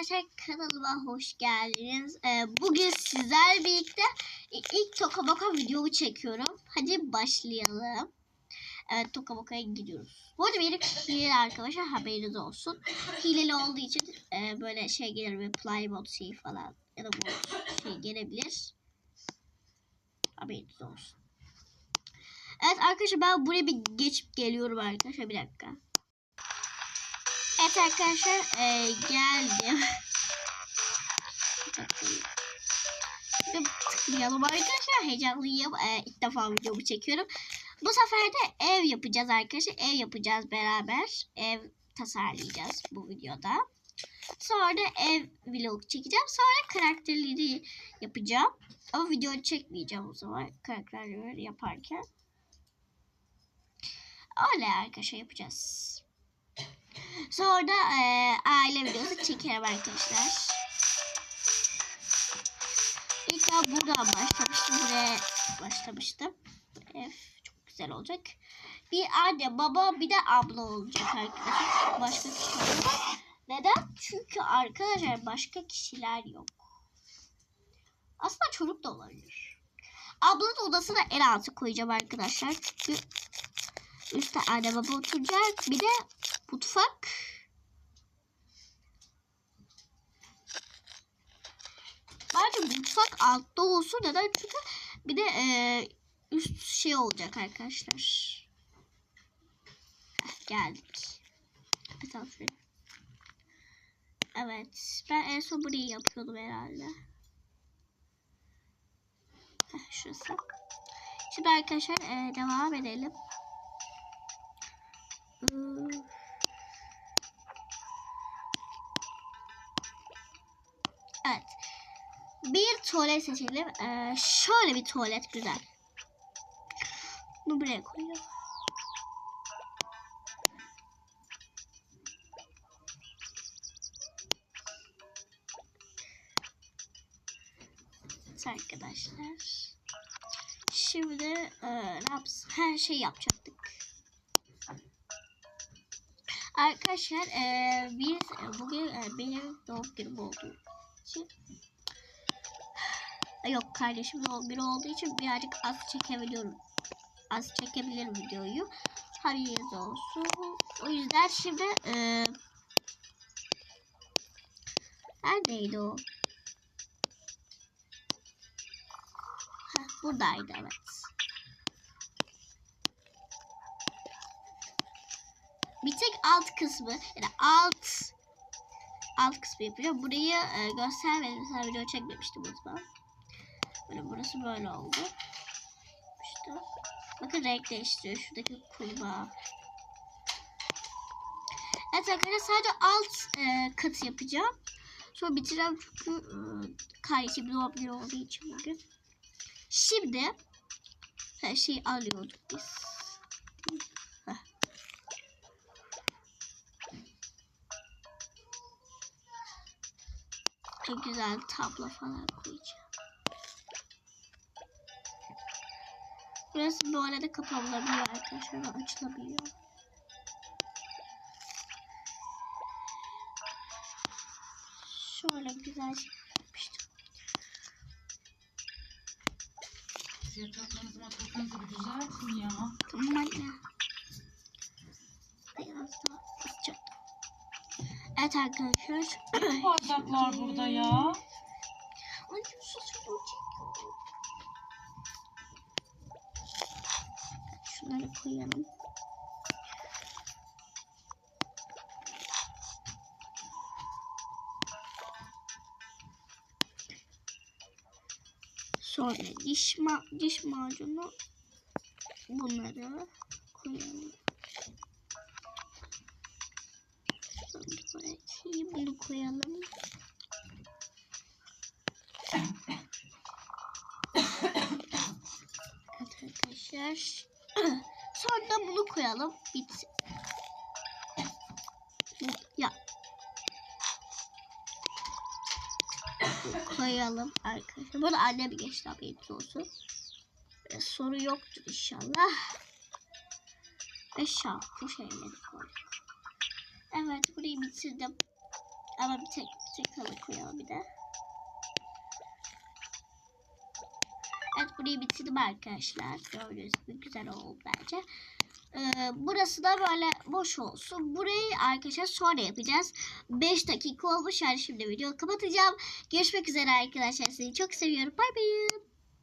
Arkadaşlar kanalıma hoş geldiniz. Ee, bugün sizlerle birlikte ilk Tokaboka videomu çekiyorum. Hadi başlayalım. Evet Tokaboka'ya gidiyoruz. Bu arada benim hileli arkadaşlar haberiniz olsun. Hileli olduğu için e, böyle şey gelir ve playbot şey falan ya da bu şey gelebilir. Haberiniz olsun. Evet arkadaşlar ben buraya bir geçip geliyorum arkadaşlar bir dakika. Evet arkadaşlar e, geldim. Tıklayalım arkadaşlar. Heyecanlıyım. E, ilk defa videomu çekiyorum. Bu sefer de ev yapacağız arkadaşlar. Ev yapacağız beraber. Ev tasarlayacağız bu videoda. Sonra da ev vlog çekeceğim. Sonra karakterleri yapacağım. Ama video çekmeyeceğim o zaman karakterleri yaparken. Öyle arkadaşlar yapacağız. Sonra da e, aile videosu çekerim arkadaşlar. İlk ben buradan başlamıştım. Buraya başlamıştım. Ev çok güzel olacak. Bir anne, baba, bir de abla olacak arkadaşlar. Başka kişiler yok. Neden? Çünkü arkadaşlar başka kişiler yok. Aslında çocuk da olabilir. Ablanın odasına en altı koyacağım arkadaşlar. Çünkü üstte anne baba oturacak. Bir de mutfak. Bence mutfak altta olsun. Neden? Çünkü bir de e, üst şey olacak arkadaşlar. Geldik. Şöyle. Evet. Ben en son burayı yapıyordum herhalde. Şurası. Şimdi arkadaşlar e, devam edelim. Evet. Bir tuvalet seçelim. Ee, şöyle bir tuvalet güzel. Bunu buraya koyuyorum. Arkadaşlar. Şimdi e? Her şey yapacaktık. Arkadaşlar e, biz bugün e, benim doğum günüm olduğu için yok kardeşim günü olduğu için birazcık az çekebiliyorum. Az çekebilirim videoyu. Haberiniz olsun. O yüzden şimdi e, neredeydi o? Heh, buradaydı evet. bir tek alt kısmı yani alt alt kısmı yapacağım. Burayı e, göstermedim. Mesela video çekmemiştim o zaman. Böyle burası böyle oldu. İşte. Bakın renk değiştiriyor. Şuradaki kurbağa. Evet arkadaşlar sadece alt e, katı yapacağım. Sonra bitireceğim çünkü e, doğum günü olduğu için bugün. Şimdi her şeyi alıyorduk biz. Çok güzel tablo falan koyacağım. Burası bu arada kapanabiliyor arkadaşlar. Açılabiliyor. Şöyle güzel şey yapmıştım. Yataklarınızı mataklarınızı bir düzeltin ya. Tamam anne. Biraz daha açacağım. Evet arkadaşlar. Bardaklar burada ya. Anne saçımı çekiyorum. Şunları koyalım. Sonra diş, ma diş macunu bunları koyalım. Sonra bunu koyalım. Evet arkadaşlar. Koyalım. Bit. Ya. koyalım arkadaşlar. Bunu annem geçti haberiniz olsun. Ve soru yoktur inşallah. Ve şampu şeyleri koyduk. Evet burayı bitirdim. Ama bir tek Tek halı koyalım bir de. Evet burayı bitirdim arkadaşlar. Gördüğünüz gibi güzel oldu bence. Ee, burası da böyle boş olsun. Burayı arkadaşlar sonra yapacağız. 5 dakika olmuş. Yani şimdi videoyu kapatacağım. Görüşmek üzere arkadaşlar. Sizi çok seviyorum. Bay bay.